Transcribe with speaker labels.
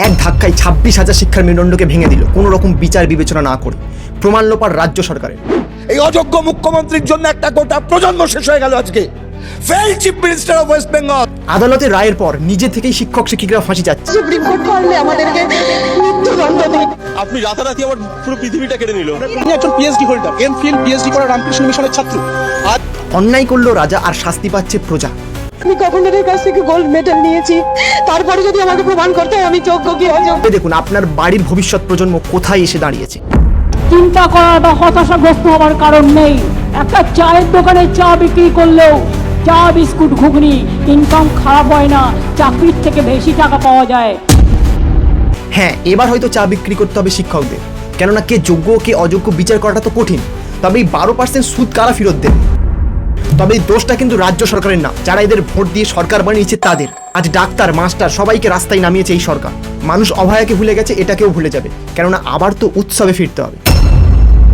Speaker 1: এক ধাক্কায় ছাব্বিশ হাজার শিক্ষার মেরুদণ্ডকে ভেঙে দিল। কোনো রকম বিচার বিবেচনা না করে প্রমাণ লোপার রাজ্য সরকারের।
Speaker 2: এই অযোগ্য মুখ্যমন্ত্রীর জন্য একটা গোটা প্রজন্ম শেষ হয়ে গেল আজকে। Fail chief minister of West Bengal
Speaker 1: আদালতের রায়ের পর নিজে থেকেই শিক্ষক শিক্ষিকারা ফাঁসি যাচ্ছে
Speaker 3: সুপ্রিম কোর্ট পারলে আমাদেরকে মৃত্যুদণ্ড দিন
Speaker 4: আপনি রাতারাতি আমার পুরো পৃথিবীটা কেড়ে নিল।
Speaker 5: উনি একজন PhD holder M Phil PhD করা রামকৃষ্ণ মিশনের ছাত্র। আর
Speaker 1: অন্যায় করল রাজা আর শাস্তি পাচ্ছে প্রজা।
Speaker 3: আমি কাছ থেকে গোল্ড মেডেল নিয়েছি। তারপরে যদি আমাকে প্রমাণ করতে হয় আমি যোগ্য কি অযোগ্য?
Speaker 1: দেখুন আপনার বাড়ির ভবিষ্যৎ প্রজন্ম কোথায় এসে দাঁড়িয়েছে?
Speaker 6: চিন্তা করার বা হতাশাগ্রস্ত হওয়ার কারণ নেই। একটা চায়ের দোকানে চা বিক্রি করলেও চা বিস্কুট ঘুগনি ইনকাম খারাপ হয় না চাকরির থেকে বেশি টাকা পাওয়া যায়।
Speaker 1: হ্যাঁ এবার হয়তো চা বিক্রি করতে হবে শিক্ষকদের। কেননা কে যোগ্য কে অযোগ্য বিচার করাটা তো কঠিন। তবে এই বারো পার্সেন্ট সুদ কারা ফেরত দেবে? তবে এই দোষটা কিন্তু রাজ্য সরকারের না। যারা এদের ভোট দিয়ে সরকার বানিয়েছে তাদের। আজ ডাক্তার, মাস্টার সবাইকে রাস্তায় নামিয়েছে এই সরকার। মানুষ অভয়াকে ভুলে গেছে, এটাকেও ভুলে যাবে। কেননা আবার তো উৎসবে ফিরতে হবে।